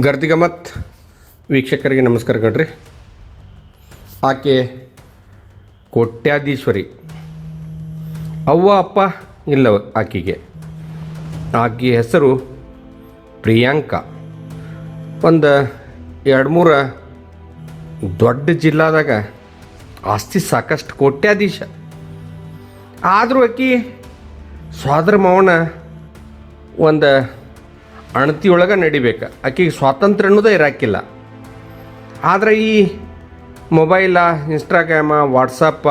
ಗರ್ದಿಗಮತ್. ವೀಕ್ಷಕರಿಗೆ ನಮಸ್ಕಾರ ಕಣ್ರಿ ಆಕೆ ಕೋಟ್ಯಾಧೀಶ್ವರಿ. ಅವ್ವ, ಅಪ್ಪ ಇಲ್ಲ ಆಕೆಗೆ. ಆಕೆ ಹೆಸರು ಪ್ರಿಯಾಂಕಾ. ಒಂದು ಎರಡು ಮೂರು ದೊಡ್ಡ ಜಿಲ್ಲಾದಾಗ ಆಸ್ತಿ ಸಾಕಷ್ಟು ಕೋಟ್ಯಾಧೀಶ. ಆದರೂ ಆಕೆ ಸ್ವಾದ್ರ ಮಾವನ ಒಂದು ಅಣತಿಯೊಳಗೆ ನಡಿಬೇಕು. ಆಕೆಗೆ ಸ್ವಾತಂತ್ರ್ಯ ಅನ್ನೋದೇ ಇರಾಕಿಲ್ಲ. ಆದರೆ ಈ ಮೊಬೈಲ, ಇನ್ಸ್ಟಾಗ್ರಾಮ, ವಾಟ್ಸಪ್ಪ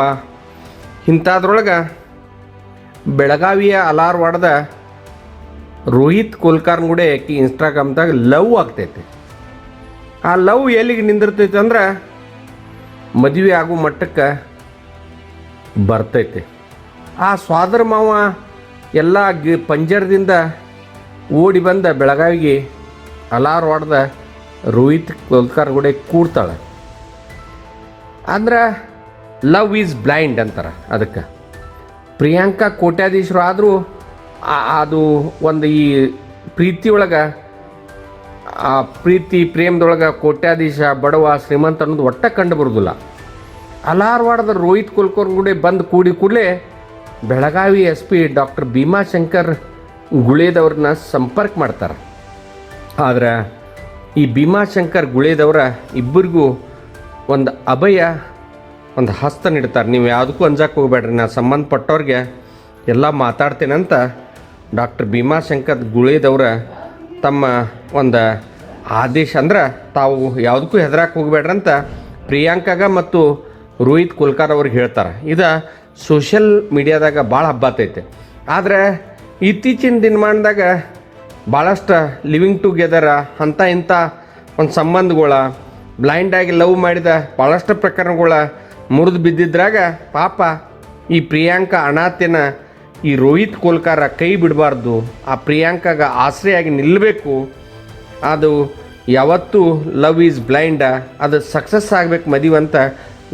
ಇಂಥದ್ರೊಳಗೆ ಬೆಳಗಾವಿಯ ಅಲಾರ್ವಾಡ್ದ ರೋಹಿತ್ ಕೋಲ್ಕಾರ್ನ್ ಕೂಡ ಆಕೆ ಇನ್ಸ್ಟಾಗ್ರಾಮ್ದಾಗ ಲವ್ ಆಗ್ತೈತಿ. ಆ ಲವ್ ಎಲ್ಲಿಗೆ ನಿಂದಿರ್ತೈತೆ ಅಂದ್ರೆ ಮದುವೆ ಆಗೋ ಮಟ್ಟಕ್ಕೆ ಬರ್ತೈತೆ. ಆ ಸ್ವಾದರ ಮಾವ ಎಲ್ಲ ಗಿ ಪಂಜರದಿಂದ ಓಡಿ ಬಂದ ಬೆಳಗಾವಿಗೆ ಅಲಾರ್ ಹೊಡೆದ ರೋಹಿತ್ ಕುಲ್ಕರ್ ಗುಡೆ ಕೂಡ್ತಾಳೆ. ಅಂದ್ರೆ ಲವ್ ಈಸ್ ಬ್ಲೈಂಡ್ ಅಂತಾರೆ ಅದಕ್ಕೆ. ಪ್ರಿಯಾಂಕಾ ಕೋಟ್ಯಾಧೀಶರು ಆದರೂ ಅದು ಒಂದು ಈ ಪ್ರೀತಿ ಒಳಗೆ, ಆ ಪ್ರೀತಿ ಪ್ರೇಮದೊಳಗೆ ಕೋಟ್ಯಾಧೀಶ ಬಡವ ಶ್ರೀಮಂತ ಅನ್ನೋದು ಒಟ್ಟ ಕಂಡು ಬರೋದಿಲ್ಲ. ಅಲಾರ್ವಾಡದ ರೋಹಿತ್ ಕುಲ್ಕರ್ ಗುಡೆ ಬಂದು ಕೂಡಿ ಕೂಡಲೇ Belagavi S P doctor Bhimashankar ಗುಳೇದವ್ರನ್ನ ಸಂಪರ್ಕ ಮಾಡ್ತಾರೆ. ಆದರೆ ಈ ಭೀಮಾಶಂಕರ್ ಗುಳೇದವರ ಇಬ್ಬರಿಗೂ ಒಂದು ಅಭಯ, ಒಂದು ಹಸ್ತ ನೀಡ್ತಾರೆ. ನೀವು ಯಾವುದಕ್ಕೂ ಅಂಜಕ್ಕೆ ಹೋಗ್ಬೇಡ್ರಿ ನಾನು ಸಂಬಂಧಪಟ್ಟವ್ರಿಗೆ ಎಲ್ಲ ಮಾತಾಡ್ತೇನಂತ ಡಾಕ್ಟರ್ ಭೀಮಾಶಂಕರ್ ಗುಳೇದವರ ತಮ್ಮ ಒಂದು ಆದೇಶ ಅಂದ್ರೆ ತಾವು ಯಾವುದಕ್ಕೂ ಹೆದರಕ್ಕೆ ಅಂತ ಪ್ರಿಯಾಂಕಾಗ ಮತ್ತು ರೋಹಿತ್ ಕುಲ್ಕರ್ ಅವ್ರಿಗೆ ಹೇಳ್ತಾರೆ. ಇದು ಸೋಷಿಯಲ್ ಮೀಡಿಯಾದಾಗ ಭಾಳ ಹಬ್ಬತೈತೆ ಆದರೆ ಇತ್ತೀಚಿನ ದಿನಮಾನದಾಗ ಭಾಳಷ್ಟು ಲಿವಿಂಗ್ ಟುಗೆದರ ಅಂಥ ಇಂಥ ಒಂದು ಸಂಬಂಧಗಳ ಬ್ಲೈಂಡಾಗಿ ಲವ್ ಮಾಡಿದ ಭಾಳಷ್ಟು ಪ್ರಕರಣಗಳ ಮುರಿದು ಬಿದ್ದಿದ್ರಾಗ ಪಾಪ ಈ ಪ್ರಿಯಾಂಕಾ ಅನಾಥ್ಯನ ಈ ರೋಹಿತ್ ಕೋಲ್ಕಾರ ಕೈ ಬಿಡಬಾರ್ದು. ಆ ಪ್ರಿಯಾಂಕಾಗ ಆಶ್ರಯಾಗಿ ನಿಲ್ಲಬೇಕು ಅದು ಯಾವತ್ತೂ ಲವ್ ಈಸ್ ಬ್ಲೈಂಡ ಅದು ಸಕ್ಸಸ್ ಆಗಬೇಕು ಮದುವೆ ಅಂತ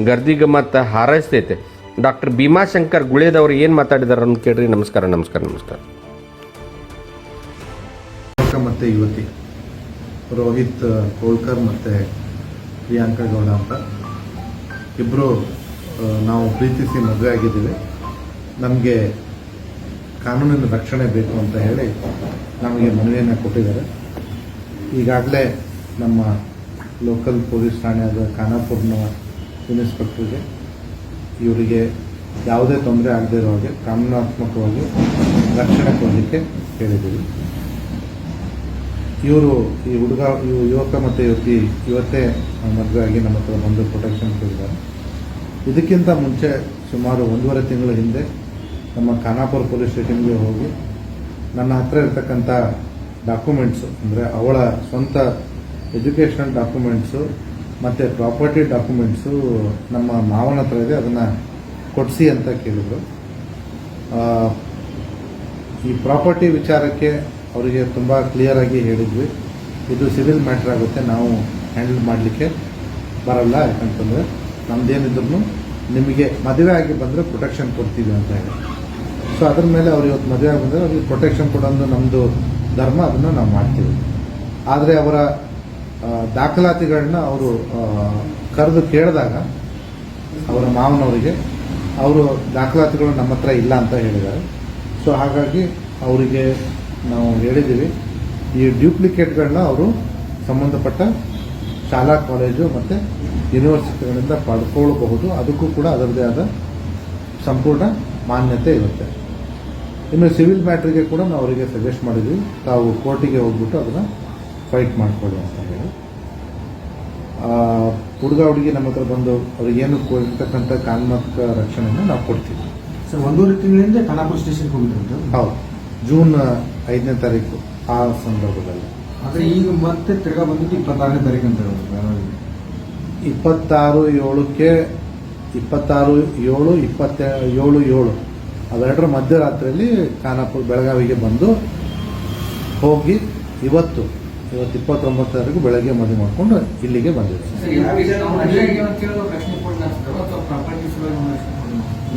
ಗರ್ದಿಗೆ ಮತ್ತು ಹಾರೈಸ್ತೈತೆ. ಡಾಕ್ಟರ್ ಭೀಮಾಶಂಕರ್ ಗುಳೇದವ್ರು ಏನು ಮಾತಾಡಿದಾರೆ ಅಂತ ಕೇಳ್ರಿ. ನಮಸ್ಕಾರ ನಮಸ್ಕಾರ ನಮಸ್ಕಾರ. ಯುವಕ ಮತ್ತು ಯುವತಿ. ರೋಹಿತ್, ಕೋಲ್ಕರ್ ಮತ್ತು ಪ್ರಿಯಾಂಕಾ ಗೌಡ ಅಂತ. ಇಬ್ಬರು ನಾವು ಪ್ರೀತಿಸಿ ಮದುವೆ ಆಗಿದ್ದೀವಿ. ನಮಗೆ ಕಾನೂನಿನ ರಕ್ಷಣೆ ಬೇಕು ಅಂತ ಹೇಳಿ ನಮಗೆ ಮನವಿಯನ್ನು ಕೊಟ್ಟಿದ್ದಾರೆ. ಈಗಾಗಲೇ ನಮ್ಮ ಲೋಕಲ್ ಪೊಲೀಸ್ ಠಾಣೆಯಾದ ಖಾನಾಪುರ್ನ ಇನ್ಸ್ಪೆಕ್ಟರ್ಗೆ ಇವರಿಗೆ ಯಾವುದೇ ತೊಂದರೆ ಆಗದೇ ಇರೋ ಹಾಗೆ ಕಾನೂನಾತ್ಮಕವಾಗಿ ರಕ್ಷಣೆ ಕೊಡಲಿಕ್ಕೆ ಹೇಳಿದ್ದೀವಿ ಇವರು ಈ ಹುಡುಗ ಯುವಕ ಮತ್ತು ಯುವತಿ ಇವತ್ತೇ ಮದುವೆ ಆಗಿ ನಮ್ಮ ಹತ್ರ ಬಂದು ಪ್ರೊಟೆಕ್ಷನ್ ಕೇಳಿದ್ದಾರೆ ಇದಕ್ಕಿಂತ ಮುಂಚೆ ಸುಮಾರು ಒಂದೂವರೆ ತಿಂಗಳ ಹಿಂದೆ ನಮ್ಮ ಖಾನಾಪುರ ಪೊಲೀಸ್ ಸ್ಟೇಷನ್ಗೆ ಹೋಗಿ ನನ್ನ ಹತ್ರ ಇರತಕ್ಕಂಥ ಡಾಕ್ಯುಮೆಂಟ್ಸು ಅಂದರೆ ಅವಳ ಸ್ವಂತ ಎಜುಕೇಷನಲ್ ಡಾಕ್ಯುಮೆಂಟ್ಸು ಮತ್ತು ಪ್ರಾಪರ್ಟಿ ಡಾಕ್ಯುಮೆಂಟ್ಸು ನಮ್ಮ ಮಾವನ ಹತ್ರ ಇದೆ, ಅದನ್ನು ಕೊಡಿಸಿ ಅಂತ ಕೇಳಿದರು. ಈ ಪ್ರಾಪರ್ಟಿ ವಿಚಾರಕ್ಕೆ ಅವರಿಗೆ ತುಂಬ ಕ್ಲಿಯರಾಗಿ ಹೇಳಿದ್ವಿ. ಇದು ಸಿವಿಲ್ ಮ್ಯಾಟ್ರ್ ಆಗುತ್ತೆ, ನಾವು ಹ್ಯಾಂಡಲ್ ಮಾಡಲಿಕ್ಕೆ ಬರಲ್ಲ. ಯಾಕಂತಂದರೆ ನಮ್ದೇನಿದ್ರು ನಿಮಗೆ ಮದುವೆ ಆಗಿ ಬಂದರೆ ಪ್ರೊಟೆಕ್ಷನ್ ಕೊಡ್ತೀವಿ ಅಂತ ಹೇಳಿ. ಸೊ ಅದ್ರ ಮೇಲೆ ಅವ್ರು ಇವತ್ತು ಮದುವೆ ಆಗಿ ಬಂದರೆ ಅವ್ರಿಗೆ ಪ್ರೊಟೆಕ್ಷನ್ ಕೊಡೋದು ನಮ್ಮದು ಧರ್ಮ, ಅದನ್ನು ನಾವು ಮಾಡ್ತೀವಿ. ಆದರೆ ಅವರ ದಾಖಲಾತಿಗಳನ್ನ ಅವರು ಕರೆದು ಕೇಳಿದಾಗ ಅವರ ಮಾವನವರಿಗೆ, ಅವರು ದಾಖಲಾತಿಗಳು ನಮ್ಮ ಹತ್ರ ಇಲ್ಲ ಅಂತ ಹೇಳಿದ್ದಾರೆ. ಸೊ ಹಾಗಾಗಿ ಅವರಿಗೆ ನಾವು ಹೇಳಿದ್ದೀವಿ. ಈ ಡ್ಯೂಪ್ಲಿಕೇಟ್ಗಳನ್ನ ಅವರು ಸಂಬಂಧಪಟ್ಟ ಶಾಲಾ ಕಾಲೇಜು ಮತ್ತು ಯೂನಿವರ್ಸಿಟಿಗಳಿಂದ ಪಡ್ಕೊಳ್ಳಬಹುದು ಅದಕ್ಕೂ ಕೂಡ ಅದರದೇ ಆದ ಸಂಪೂರ್ಣ ಮಾನ್ಯತೆ ಇರುತ್ತೆ. ಇನ್ನು ಸಿವಿಲ್ ಮ್ಯಾಟ್ರಿಗೆ ಕೂಡ ನಾವು ಅವರಿಗೆ ಸಜೆಸ್ಟ್ ಮಾಡಿದ್ವಿ. ತಾವು ಕೋರ್ಟಿಗೆ ಹೋಗ್ಬಿಟ್ಟು ಅದನ್ನು ಫೈಟ್ ಮಾಡಿಕೊಳ್ಳಿ ಅಂತ ಹೇಳಿ. ಹುಡುಗ ಹುಡುಗಿ ನಮ್ಮ ಹತ್ರ ಬಂದು ಅವ್ರಿಗೆ ಏನು ಇರ್ತಕ್ಕಂಥ ಕಾನೂನಾತ್ಮಕ ರಕ್ಷಣೆಯನ್ನು ನಾವು ಕೊಡ್ತೀವಿ. ಸರ್ ಒಂದೂವರೆ ತಿಂಗಳಿಂದ ಖಾನಾಪುರ ಸ್ಟೇಷನ್ಗೆ ಹೋಗಿದ್ರು ಹೌದು. ಜೂನ್ ಐದನೇ ತಾರೀಕು ಆ ಸಂದರ್ಭದಲ್ಲಿ. ಆದರೆ ಈಗ ಮತ್ತೆ ತಿರ್ಗಾ ಬಂದಿದ್ದು ಇಪ್ಪತ್ತಾರನೇ ತಾರೀಕು ಅಂತ ಬೆಳಗಾವಿಗೆ. ಇಪ್ಪತ್ತಾರು ಏಳಕ್ಕೆ ಇಪ್ಪತ್ತಾರು ಏಳು ಇಪ್ಪತ್ತ ಏಳು ಏಳು. ಅವೆರಡರ ಮಧ್ಯರಾತ್ರಿಯಲ್ಲಿ ಖಾನಾಪುರ ಬೆಳಗಾವಿಗೆ ಬಂದು ಹೋಗಿ ಇವತ್ತು ಇವತ್ತು ಇಪ್ಪತ್ತೊಂಬತ್ತು ತಾರೀಕು ಬೆಳಗ್ಗೆ ಮದುವೆ ಮಾಡಿಕೊಂಡು ಇಲ್ಲಿಗೆ ಬಂದಿದೆ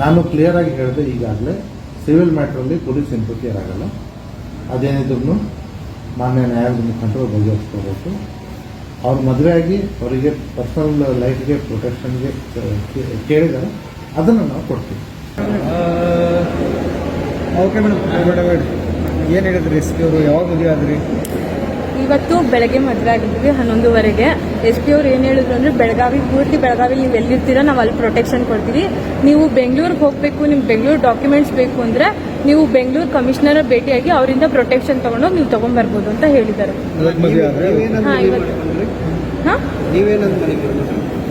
ನಾನು ಕ್ಲಿಯರ್ ಆಗಿ ಹೇಳಿದೆ ಈಗಾಗಲೇ ಸಿವಿಲ್ ಮ್ಯಾಟ್ರಲ್ಲಿ ಪೊಲೀಸ್ ಇನ್ಫಿಯರ್ ಆಗಲ್ಲ ಅದೇನಿದ್ರು ಮಾನ್ಯ ನ್ಯಾಯಾಲಯದ ಮುಖಾಂತರ ಬಗೆಹರಿಸ್ಕೋಬೇಕು ಅವ್ರ ಮದುವೆ ಆಗಿ ಅವರಿಗೆ ಪರ್ಸನಲ್ ಲೈಫ್ಗೆ ಪ್ರೊಟೆಕ್ಷನ್ಗೆ ಕೇಳಿದರೆ, ಅದನ್ನು ನಾವು ಕೊಡ್ತೀವಿ. ಓಕೆ ಮೇಡಮ್ ಏನು ಹೇಳಿದ್ರಿ? ರಿಸ್ಕ್ ಅವರು ಯಾವಾಗ ಮದುವೆ ಆದ್ರಿ? ಇವತ್ತು ಬೆಳಗ್ಗೆ ಮದುವೆ ಆಗಿದ್ವಿ ಹನ್ನೊಂದುವರೆಗೆ. ಎಸ್ ಪಿ ಅವ್ರು ಏನು ಹೇಳಿದ್ರು ಅಂದ್ರೆ ಬೆಳಗಾವಿ ಪೂರ್ತಿ ಬೆಳಗಾವಿ ನೀವು ಎಲ್ಲಿರ್ತೀರ ನಾವು ಅಲ್ಲಿ ಪ್ರೊಟೆಕ್ಷನ್ ಕೊಡ್ತೀವಿ. ನೀವು ಬೆಂಗಳೂರಿಗೆ ಹೋಗಬೇಕು ನಿಮ್ಗೆ ಬೆಂಗಳೂರು ಡಾಕ್ಯುಮೆಂಟ್ಸ್ ಬೇಕು ಅಂದ್ರೆ ನೀವು ಬೆಂಗಳೂರು ಕಮಿಷನರ್ ಭೇಟಿಯಾಗಿ ಅವರಿಂದ ಪ್ರೊಟೆಕ್ಷನ್ ತಗೊಂಡೋಗಿ ನೀವು ತಗೊಂಡ್ಬರ್ಬೋದು ಅಂತ ಹೇಳಿದ್ದಾರೆ. ಹಾಂ ಹಾ ಇವತ್ತು. ಹಾ?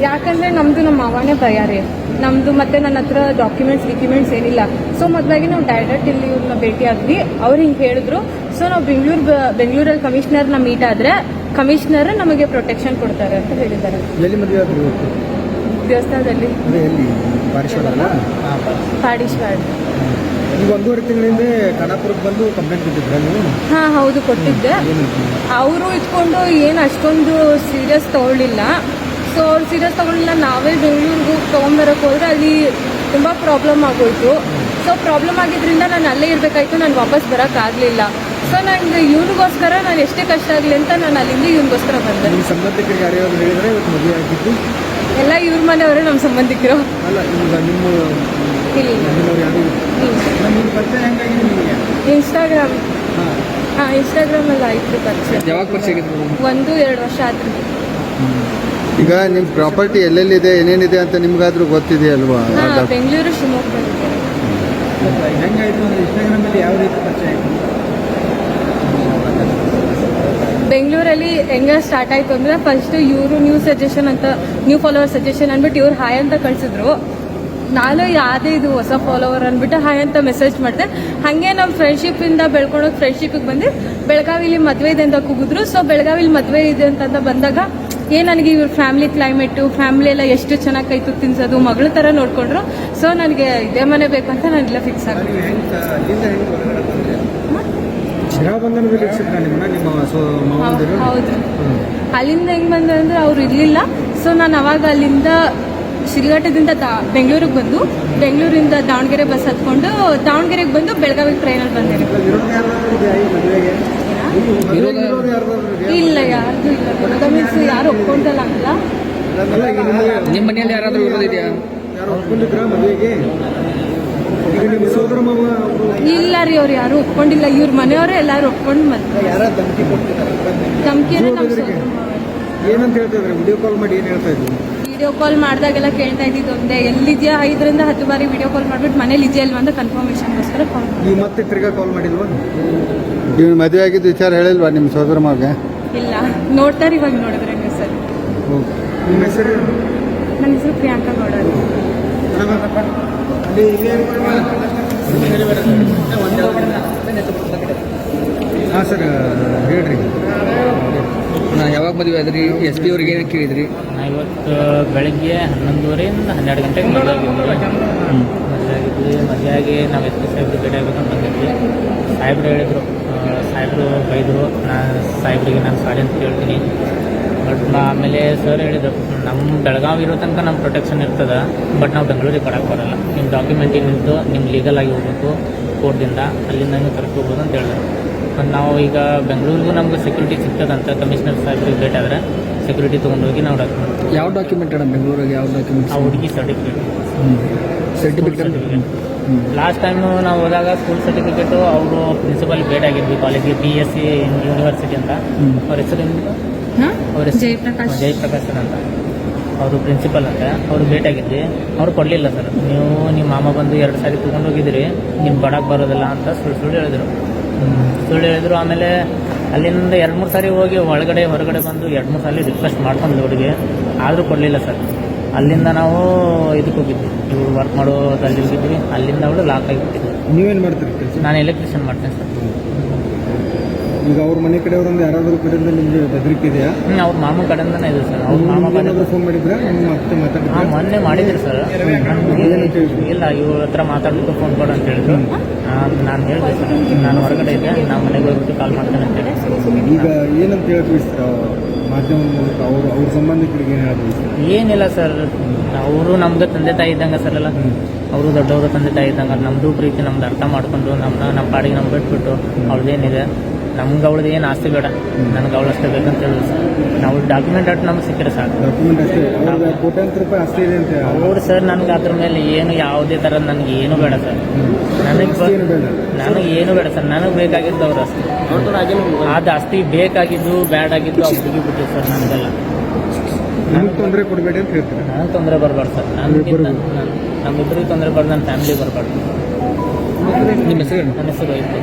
ಯಾಕಂದ್ರೆ ನಮ್ದು ನಮ್ಮ ಮಾವನೇ ಭಯ ರೀ ನಮ್ದು ಮತ್ತೆ ನನ್ನ ಹತ್ರ ಡಾಕ್ಯುಮೆಂಟ್ಸ್ ಡಿಕ್ಯುಮೆಂಟ್ಸ್ ಏನಿಲ್ಲ. ಸೊ ಮೊದಲಾಗಿ ನಾವು ಡೈರೆಕ್ಟ್ ಇಲ್ಲಿ ಇವ್ರನ್ನ ಭೇಟಿ ಆದ್ವಿ. ಅವ್ರು ಹಿಂಗೆ ಹೇಳಿದ್ರು ಸೊ ನಾವು ಬೆಂಗಳೂರು ಬೆಂಗಳೂರಲ್ಲಿ ಕಮಿಷನರ್ನ ಮೀಟ್ ಆದ್ರೆ ಕಮಿಷನರ್ ನಮಗೆ ಪ್ರೊಟೆಕ್ಷನ್ ಕೊಡ್ತಾರೆ ಅಂತ ಹೇಳಿದ್ದಾರೆ. ದೇವಸ್ಥಾನದಲ್ಲಿ. ಈಗ ಒಂದೂವರೆ ತಿಂಗಳಿಂದ ಖಾನಾಪುರಕ್ಕೆ ಬಂದು ಕಂಪ್ಲೇಂಟ್ ಕೊಟ್ಟಿದ್ರ ನೀವು? ಹಾ ಹೌದು ಕೊಟ್ಟಿದ್ದೆ. ಅವರು ಇಟ್ಕೊಂಡು ಏನು ಅಷ್ಟೊಂದು ಸೀರಿಯಸ್ ತಗೊಳ್ಳಿಲ್ಲ. ಸೊ ಅವ್ರು ಸೀರಿಯಸ್ ತಗೊಳ್ಳಿಲ್ಲ. ನಾವೇ ಬೆಂಗಳೂರಿಗೆ ಹೋಗಿ ತೊಗೊಂಬರಕ್ಕೆ ಹೋದ್ರೆ ಅಲ್ಲಿ ತುಂಬ ಪ್ರಾಬ್ಲಮ್ ಆಗೋಯ್ತು. ಸೊ ಪ್ರಾಬ್ಲಮ್ ಆಗಿದ್ರಿಂದ ನಾನು ಅಲ್ಲೇ ಇರಬೇಕಾಯ್ತು. ನಾನು ವಾಪಸ್ ಬರೋಕ್ಕಾಗಲಿಲ್ಲ ಸೊ ನನಗೆ ಇವನಿಗೋಸ್ಕರ ನಾನು ಎಷ್ಟೇ ಕಷ್ಟ ಆಗಲಿ ಅಂತ ನಾನು ಅಲ್ಲಿಂದ ಇವನಿಗೋಸ್ಕರ ಬಂದೆ. ನಿಮ್ಮ ಸಂಬಂಧಿಕರಿಗೆ ಯಾರ್ಯಾರು ಹೇಳಿದ್ರೆ ಇವತ್ತು ಮದುವೆ ಆಗಿದ್ದು? ಎಲ್ಲ ಇವ್ರ ಮನೆಯವರೇ ನಮ್ಮ ಸಂಬಂಧಿಕರು. ಅಲ್ಲ ಈಗ ನಿಮ್ಮ ಇಲ್ಲಿ ನಿಮ್ಮವ್ರು ಯಾರು? ನಿಮ್ಮ ಪರಿಚಯ ಹೆಂಗಾಗಿ ನಿಮಗೆ? ಇನ್ಸ್ಟಾಗ್ರಾಮ್ ಹಾಂ. ಹಾಂ ಇನ್ಸ್ಟಾಗ್ರಾಮಲ್ಲಿ ಆಯಿತು ಪರಿಚಯ. ಯಾವಾಗ ಪರಿಚಯ ಒಂದು ಎರಡು ವರ್ಷ ಆಯ್ತು ಈಗ ನಿಮ್ಮ ಪ್ರಾಪರ್ಟಿ ಎಲ್ಲೆಲ್ಲಿದೆ ಏನೇನಿದೆ ಅಂತ ನಿಮ್ಗಾದ್ರೂ ಗೊತ್ತಿದೆಯಲ್ವಾ? ಅಲ್ವಾ ಬೆಂಗಳೂರು ಶಿವಮೊಗ್ಗ ಹೆಂಗಾಯ್ತು ಅಂದ್ರೆ ಇನ್ಸ್ಟಾಗ್ರಾಮಲ್ಲಿ ಯಾವ ರೀತಿ ಪರಿಚಯ ಆಯ್ತು? ಬೆಂಗಳೂರಲ್ಲಿ ಹೆಂಗ ಸ್ಟಾರ್ಟ್ ಆಯ್ತು ಅಂದ್ರೆ ಫಸ್ಟ್ ಇವರು ನ್ಯೂ ಸಜೆಷನ್ ಅಂತ ನ್ಯೂ ಫಾಲೋವರ್ ಸಜೆಷನ್ ಅಂದ್ಬಿಟ್ಟು ಇವ್ರು ಹಾಯ್ ಅಂತ ಕಳ್ಸಿದ್ರು. ನಾನು ಯಾವುದೇ ಇದು ಹೊಸ ಫಾಲೋವರ್ ಅಂದ್ಬಿಟ್ಟು ಹಾಯ್ ಅಂತ ಮೆಸೇಜ್ ಮಾಡಿದೆ. ಹಾಗೆ ನಮ್ಮ ಫ್ರೆಂಡ್ಶಿಪ್ ಇಂದ ಬೆಳ್ಕೊಂಡೋಗಿ ಫ್ರೆಂಡ್ಶಿಪ್ಗೆ ಬಂದು ಬೆಳಗಾವಿಲಿ ಮದುವೆ ಇದೆ ಅಂತ ಕೂಗಿದ್ರು. ಸೊ ಬೆಳಗಾವಿಲಿ ಮದುವೆ ಇದೆ ಅಂತ ಬಂದಾಗ ಏ ನನಗೆ ಇವ್ರ ಫ್ಯಾಮಿಲಿ ಕ್ಲೈಮೇಟು ಫ್ಯಾಮಿಲಿ ಎಲ್ಲ ಎಷ್ಟು ಚೆನ್ನಾಗಿ ಕೈ ತುತ್ತು ತಿನ್ಸೋದು, ಮಗಳ ಥರ ನೋಡಿಕೊಂಡ್ರು. ಸೊ ನನಗೆ ಇದೇ ಮನೆ ಬೇಕು ಅಂತ ನಾನು ಇಲ್ಲ ಫಿಕ್ಸ್ ಆಗಿ ನಿಮ್ಮನ್ನ ನಿಮ್ಮ ಸೊ ಮಾವಂದಿರು? ಹೌದು ಅಲ್ಲಿಂದ ಹೆಂಗ್ ಬಂದೆ ಅಂದ್ರೆ ಅವ್ರು ಇರ್ಲಿಲ್ಲ. ಸೊ ನಾನು ಅವಾಗ ಅಲ್ಲಿಂದ ಶಿಲ್ಘಟ್ಟದಿಂದ ದಾ- ಬೆಂಗಳೂರಿಗೆ ಬಂದು ಬೆಂಗಳೂರಿಂದ ದಾವಣಗೆರೆ ಬಸ್ ಹತ್ಕೊಂಡು ದಾವಣಗೆರೆಗೆ ಬಂದು ಬೆಳಗಾವಿಗೆ ಟ್ರೈನಲ್ಲಿ ಬಂದೆ? ಇಲ್ಲ ಯಾರ್ದು ಇಲ್ಲ. ಮೀನ್ಸ್ ಯಾರು ಒಪ್ಕೊಂಡಲ್ಲ ಅಲ್ಲ ನಿಮ್ಮ ಮನೆಯಲ್ಲಿ ಯಾರಾದರೂ ಇರೋದಿದೆಯಾ ಯಾರು ಒಪ್ಕೊಂಡಿದ್ರ ಮದುವೆಗೆ? ಇಲ್ಲ ರೀ ಅವ್ರು ಯಾರು ಒಪ್ಕೊಂಡಿಲ್ಲ. ಇವ್ರ ಮನೆಯವರು ಎಲ್ಲಾರು ಒಪ್ಕೊಂಡು ಮತ್ತೆ ಧಮ್ಕಿನ? ಏನಂತ ಹೇಳ್ತಾ ವಿಡಿಯೋ ಕಾಲ್ ಮಾಡಿ ಏನು ಹೇಳ್ತಾ ಇದ್ವಿ ವಿಡಿಯೋ ಕಾಲ್ ಮಾಡಿದಾಗೆಲ್ಲ ಕೇಳ್ತಾ ಇದ್ದಿದ್ದು ಒಂದೇ. ಎಲ್ಲಿದ್ಯಾ? ಐದರಿಂದ ಹತ್ತು ಬಾರಿ ವಿಡಿಯೋ ಕಾಲ್ ಮಾಡ್ಬಿಟ್ಟು ಮನೇಲಿ ಇದೆಯಾ ಇಲ್ವಾ ಅಂತ ಕನ್ಫರ್ಮೇಶನ್ಗೋಸ್ಕರ ಕಾಲ್ ನೀವು ಮತ್ತೆ ತಿರ್ಗಾ ಕಾಲ್ ಮಾಡಿಲ್ವಾ? ನೀವು ಮದುವೆ ಆಗಿದ್ದ ವಿಚಾರ ಹೇಳಿಲ್ವಾ ನಿಮ್ಮ ಸೋದರ ಮಗ ಇಲ್ಲ. ನೋಡ್ತಾರೆ ಇವಾಗ ನೋಡಿದ್ರೆ ನೀವು ಸರ್. ಓಕೆ. ನಿಮ್ಮ ಹೆಸರು? ನನ್ನ ಹೆಸರು ಪ್ರಿಯಾಂಕಾ ಗೌಡ. ಹಾಂ ಸರ್ ಹೇಳ್ರಿ. ನಾ ಯಾವಾಗ ಮದುವೆ ಆದ್ರಿ? ಎಸ್ ಪಿ ಅವ್ರಿಗೆ ಏನು ಕೇಳಿದ್ರಿ? ನಾ ಇವತ್ತು ಬೆಳಗ್ಗೆ ಹನ್ನೊಂದುವರೆಯಿಂದ ಹನ್ನೆರಡು ಗಂಟೆಗೆ ಮದುವೆ ಆಗಿದ್ವಿ ಮದುವೆ ಆಗಿದ್ವಿ ಮದುವೆ ಆಗಿ ನಾವು ಎಸ್ ಪಿ ಸಾಹೇಬ್ರು ಭೇಟಿ ಆಗ್ಬೇಕಂತ ಬಂದಿದ್ವಿ. ಸಾಹೇಬ್ರು ಹೇಳಿದರು. ಸಾಹೇಬರು ಬೈದರು. ನಾನು ಸಾಹೇಬ್ರಿಗೆ ನಾನು ಸಾರಿ ಅಂತ ಕೇಳ್ತೀನಿ. ಬಟ್ ಆಮೇಲೆ ಸರ್ ಹೇಳಿದ್ರು ನಮ್ಮ ಬೆಳಗಾವಿ ಇರೋ ತನಕ ನಮ್ಮ ಪ್ರೊಟೆಕ್ಷನ್ ಇರ್ತದೆ ಬಟ್ ನಾವು ಬೆಂಗಳೂರಿಗೆ ಕೊಡಕ್ಕೆ ಬರಲ್ಲ. ನಿಮ್ಮ ಡಾಕ್ಯುಮೆಂಟ್ ಏನಿತ್ತು ನಿಮ್ಮ ಲೀಗಲ್ ಆಗಿ ಹೋಗ್ಬೇಕು ಕೋರ್ಟಿಂದ ಅಲ್ಲಿಂದ ನೀವು ಕರ್ಕೋಬೋದು ಅಂತ ಹೇಳಿದ್ರು. ಮತ್ತು ನಾವು ಈಗ ಬೆಂಗಳೂರಿಗೂ ನಮ್ಗೆ ಸೆಕ್ಯೂರಿಟಿ ಸಿಗ್ತದಂತ ಕಮಿಷನರ್ ಸಾಹೇಬ್ರಿಗೆ ಭೇಟಿ ಆದರೆ ಸೆಕ್ಯೂರಿಟಿ ತೊಗೊಂಡೋಗಿ ನಾವು ಡಾಕ್ಯುಮೆಂಟ್ ಯಾವ ಡಾಕ್ಯುಮೆಂಟ್ ಮೇಡಮ್ ಬೆಂಗಳೂರಿಗೆ ಯಾವ ಡಾಕ್ಯುಮೆಂಟ್ ಆ ಹುಡುಗಿ ಸರ್ಟಿಫಿಕೇಟ್ ಸರ್ಟಿಫಿಕೇಟ್ ಲಾಸ್ಟ್ ಟೈಮ್ ನಾವು ಹೋದಾಗ ಸ್ಕೂಲ್ ಸರ್ಟಿಫಿಕೇಟು ಅವರು ಪ್ರಿನ್ಸಿಪಲ್ ಭೇಟಿ ಆಗಿದ್ವಿ ಕಾಲೇಜಿಗೆ ಬಿ ಎಸ್ ಸಿ ಯೂನಿವರ್ಸಿಟಿ ಅಂತ. ಅವ್ರ ಹೆಸರು ಏನು ಅವ್ರ ಹೆಸರು ಜಯಪ್ರಕಾಶ್. ಜಯಪ್ರಕಾಶ್ ಸರ್ ಅಂತ. ಅವರು ಪ್ರಿನ್ಸಿಪಲ್ ಅಂತ. ಅವ್ರು ಭೇಟಿಯಾಗಿದ್ವಿ ಅವ್ರು ಕೊಡಲಿಲ್ಲ ಸರ್. ನೀವು ನಿಮ್ಮ ಮಾಮ ಬಂದು ಎರಡು ಸಾರಿ ತಗೊಂಡು ಹೋಗಿದ್ರಿ ನಿಮ್ಮ ಬಡಕ್ಕೆ ಬರೋದಿಲ್ಲ ಅಂತ ಸುಳ್ಳು ಸುಳ್ಳು ಹೇಳಿದರು. ಸುಳ್ಳು ಹೇಳಿದ್ರು. ಆಮೇಲೆ ಅಲ್ಲಿಂದ ಎರಡು ಮೂರು ಸಾರಿ ಹೋಗಿ ಒಳಗಡೆ ಹೊರಗಡೆ ಬಂದು ಎರಡು ಮೂರು ಸಾರಿ ರಿಕ್ವೆಸ್ಟ್ ಮಾಡ್ಕೊಂಡು ಹುಡುಗಿ. ಆದರೂ ಕೊಡಲಿಲ್ಲ ಸರ್. ಅಲ್ಲಿಂದ ನಾವು ಇದಕ್ಕೆ ಹೋಗಿದ್ವಿ. ಇವ್ರು ವರ್ಕ್ ಮಾಡೋದಲ್ಲಿ ಹೋಗಿದ್ವಿ. ಅಲ್ಲಿಂದ ಅವಳು ಲಾಕ್ ಆಗಿಬಿಟ್ಟಿದ್ವಿ. ನೀವೇನು ಮಾಡ್ತೀರಿ? ನಾನು ಎಲೆಕ್ಟ್ರಿಷಿಯನ್ ಮಾಡ್ತೇನೆ ಸರ್. ಈಗ ಅವ್ರ ಮನೆ ಅವರು ಯಾರಾದರೂ ಕಡೆಯಿಂದ ನಿಮಗೆ ಬೆದರಿಕೆ ಇದೆಯಾ ಅವ್ರ ಮಾಮ ಕಡೆಯಿಂದನೇ ಇದೆ ಸರ್. ಅವ್ರ ಮಾಮ ಏನಾದರೂ ಫೋನ್ ಮಾಡಿದ್ರೆ? ನಿಮ್ಮ ಮತ್ತೆ ಹಾಂ ಮೊನ್ನೆ ಮಾಡಿದ್ರು ಸರ್. ಏನಂತ ಹೇಳಿದ್ರು? ಇಲ್ಲ ಇವ್ರ ಹತ್ರ ಮಾತಾಡ್ಬಿಟ್ಟು ಫೋನ್ ಕೊಡು ಅಂತ ಹೇಳಿದ್ರು. ನಾನು ಹೇಳಿದೆ ಸರ್. ನಾನು ಹೊರಗಡೆ ಇದ್ದೆ. ನಾನು ಮನೆಗೆ ಹೋಗ್ಬಿಟ್ಟು ಕಾಲ್ ಮಾಡ್ತೇನೆ ಅಂತ ಹೇಳಿ ಈಗ ಏನಂತ ಹೇಳಿ ತಿಳಿಸ್ತೀರಾ ಮಾಧ್ಯಮದ ಮೂಲಕ ಅವರು ಅವ್ರ ಸಂಬಂಧಿಕರಿಗೆ ಏನು ಹೇಳಿ ತಿಳಿಸ್ತೀರಾ ಏನಿಲ್ಲ ಸರ್. ಅವರು ನಮ್ಗೆ ತಂದೆ ತಾಯಿ ಇದ್ದಂಗೆ ಸರ್ ಎಲ್ಲ. ಅವರು ದೊಡ್ಡವರು ತಂದೆ ತಾಯಿ ಇದ್ದಂಗೆ. ನಮ್ಮದು ಪ್ರೀತಿ ನಮ್ದು ಅರ್ಥ ಮಾಡ್ಕೊಂಡು ನಮ್ಮನ್ನ ನಮ್ಮ ಪಾಡಿಗೆ ನಮ್ಗೆ ಬಿಟ್ಬಿಟ್ಟು ಅವ್ರದ್ದೇನಿದೆ ನಮ್ಗೆ ಅವಳದು ಏನು ಆಸ್ತಿ ಬೇಡ. ನನಗೆ ಅವಳು ಅಷ್ಟೇ ಬೇಕಂತ ಹೇಳಿದ್ರು ಸರ್. ನಾವು ಡಾಕ್ಯುಮೆಂಟ್ ಅಟ್ ನಮ್ಗೆ ಸಿಕ್ಕಿದ್ರೆ ಸಾಕು. ಡಾಕ್ಯುಮೆಂಟ್ ಅಷ್ಟೇ. ಅವ್ರಿಗೆ ಕೋಟ್ಯಾಂತರ ರೂಪಾಯಿ ಆಸ್ತಿ ಇದೆ ಅಂತ ಅವ್ರು ಸರ್ ನನಗೆ ಅದ್ರ ಮೇಲೆ ಏನು ಯಾವುದೇ ಥರ ನನಗೆ ಏನು ಬೇಡ ಸರ್. ನನಗೆ ಏನು ಬೇಡ? ನನಗೆ ಏನು ಬೇಡ ಸರ್. ನನಗೆ ಬೇಕಾಗಿದ್ದು ಅವ್ರ ಆಸ್ತಿ. ಅದು ಆಸ್ತಿ ಬೇಕಾಗಿದ್ದು ಬ್ಯಾಡ್ ಆಗಿದ್ದು ಅವ್ರು ಬಿಟ್ಟು ಸರ್ ನನಗೆಲ್ಲ. ನನಗೆ ತೊಂದರೆ ಕೊಡಬೇಡಿ ಅಂತ ಹೇಳ್ತಾರೆ? ನನಗೆ ತೊಂದರೆ ಬರಬಾರ್ದು ಸರ್. ನನಗಿಂತ ನಮ್ಮಿಬ್ಬರಿಗೆ ತೊಂದರೆ ಬರಬಾರ್ದು ನನ್ನ ಫ್ಯಾಮಿಲಿ ಬರಬಾರ್ದು. ನಿಮ್ಮ ಹೆಸರು ನನ್ನ ಹೆಸರು ಐತೆ